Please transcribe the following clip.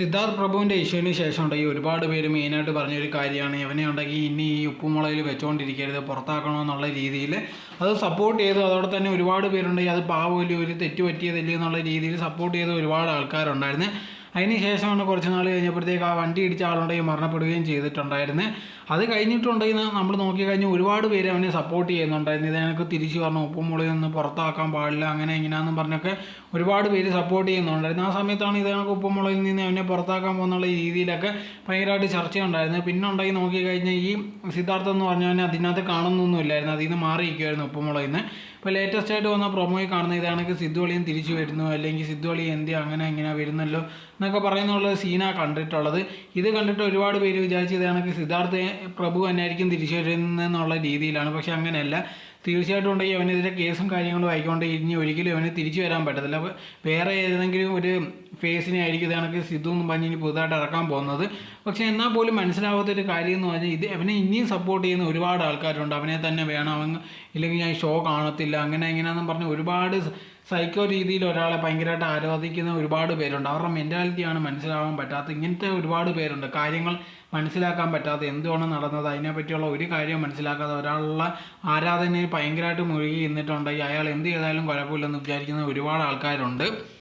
സിദ്ധാർത്ഥ് പ്രഭുവിന്റെ ഇഷ്യൂവിന് ശേഷം ഉണ്ടെങ്കിൽ ഒരുപാട് പേര് മെയിനായിട്ട് പറഞ്ഞൊരു കാര്യമാണ്. ഇവനെ ഉണ്ടെങ്കിൽ ഇനി ഈ ഉപ്പുമുളകിൽ വെച്ചുകൊണ്ടിരിക്കരുത് പുറത്താക്കണമെന്നുള്ള രീതിയിൽ അത് സപ്പോർട്ട് ചെയ്തു. അതോടെ തന്നെ ഒരുപാട് പേരുണ്ടെങ്കിൽ അത് പാവമില്ല ഒരു തെറ്റ് പറ്റിയതല്ലേ എന്നുള്ള രീതിയിൽ സപ്പോർട്ട് ചെയ്ത ഒരുപാട് ആൾക്കാരുണ്ടായിരുന്നു. അതിന് ശേഷമാണ് കുറച്ച് നാൾ കഴിഞ്ഞപ്പോഴത്തേക്ക് ആ വണ്ടി ഇടിച്ച ആളുണ്ടെങ്കിൽ മരണപ്പെടുകയും ചെയ്തിട്ടുണ്ടായിരുന്നു. അത് കഴിഞ്ഞിട്ടുണ്ടെങ്കിൽ നമ്മൾ നോക്കി കഴിഞ്ഞ് ഒരുപാട് പേര് അവനെ സപ്പോർട്ട് ചെയ്യുന്നുണ്ടായിരുന്നു. ഇത് എനിക്ക് തിരിച്ചു പറഞ്ഞു ഉപ്പുമുളകിൽ ഒന്ന് പുറത്താക്കാൻ പാടില്ല അങ്ങനെ ഇങ്ങനെയാണെന്നും പറഞ്ഞൊക്കെ ഒരുപാട് പേര് സപ്പോർട്ട് ചെയ്യുന്നുണ്ടായിരുന്നു. ആ സമയത്താണ് ഇത് കണക്ക് ഉപ്പുമുളകിൽ നിന്ന് അവനെ പുറത്താക്കാൻ പോകുന്നുള്ള രീതിയിലൊക്കെ ഭയങ്കരമായിട്ട് ചർച്ചയുണ്ടായിരുന്നു. പിന്നെ ഉണ്ടെങ്കിൽ നോക്കി കഴിഞ്ഞാൽ ഈ സിദ്ധാർത്ഥം എന്ന് പറഞ്ഞവനെ അതിനകത്ത് കാണുന്നൊന്നുമില്ലായിരുന്നു അതിൽ നിന്ന് മാറിയിരിക്കുമായിരുന്നു ഉപ്പുമുളകിൽ നിന്ന്. ഇപ്പോൾ ലേറ്റസ്റ്റ് ആയിട്ട് വന്ന പ്രൊമോയിൽ കാണുന്ന ഇതാണെങ്കിൽ സിദ്ധുവളിയും തിരിച്ചു വരുന്നു അല്ലെങ്കിൽ സിദ്ധുവളി എന്തി അങ്ങനെ ഇങ്ങനെ വരുന്നല്ലോ എന്നൊക്കെ പറയുന്നുള്ള സീനാണ് കണ്ടിട്ടുള്ളത്. ഇത് കണ്ടിട്ട് ഒരുപാട് പേര് വിചാരിച്ചു ഇതാണെങ്കിൽ സിദ്ധാർത്ഥ പ്രഭു തന്നെയായിരിക്കും തിരിച്ചു വരുന്നതെന്നുള്ള രീതിയിലാണ്. പക്ഷെ അങ്ങനെയല്ല. തീർച്ചയായിട്ടും ഉണ്ടെങ്കിൽ അവനെതിരെ കേസും കാര്യങ്ങളും ആയിക്കൊണ്ട് ഇനി ഒരിക്കലും അവന് തിരിച്ചു വരാൻ പറ്റത്തില്ല. അപ്പോൾ വേറെ ഏതെങ്കിലും ഒരു ഫേസിനെ ആയിരിക്കും ഇതാണ് സിദ്ധു എന്ന് പറഞ്ഞ് ഇനി പുതുതായിട്ട് ഇറക്കാൻ പോകുന്നത്. പക്ഷേ എന്നാൽ പോലും മനസ്സിലാവാത്തൊരു കാര്യം എന്ന് പറഞ്ഞാൽ ഇത് അവനെ ഇനിയും സപ്പോർട്ട് ചെയ്യുന്ന ഒരുപാട് ആൾക്കാരുണ്ട്. അവനെ തന്നെ വേണം. അവൻ ഇല്ലെങ്കിൽ ഞാൻ ഷോ കാണത്തില്ല. അങ്ങനെ എങ്ങനെയാണെന്ന് പറഞ്ഞ് ഒരുപാട് സൈക്കോ രീതിയിൽ ഒരാളെ ഭയങ്കരമായിട്ട് ആരാധിക്കുന്ന ഒരുപാട് പേരുണ്ട്. അവരുടെ മെന്റാലിറ്റിയാണ് മനസ്സിലാവാൻ പറ്റാത്ത ഇങ്ങനത്തെ ഒരുപാട് പേരുണ്ട്. കാര്യങ്ങൾ മനസ്സിലാക്കാൻ പറ്റാത്ത എന്തുകൊണ്ട് നടന്നത്? അതിനെപ്പറ്റിയുള്ള ഒരു കാര്യവും മനസ്സിലാക്കാതെ ഒരാളുള്ള ആരാധനയിൽ ഭയങ്കരമായിട്ട് മുഴുകി നിന്നിട്ടുണ്ടെങ്കിൽ അയാൾ എന്ത് ചെയ്താലും കുഴപ്പമില്ലെന്ന് വിചാരിക്കുന്ന ഒരുപാട് ആൾക്കാരുണ്ട്.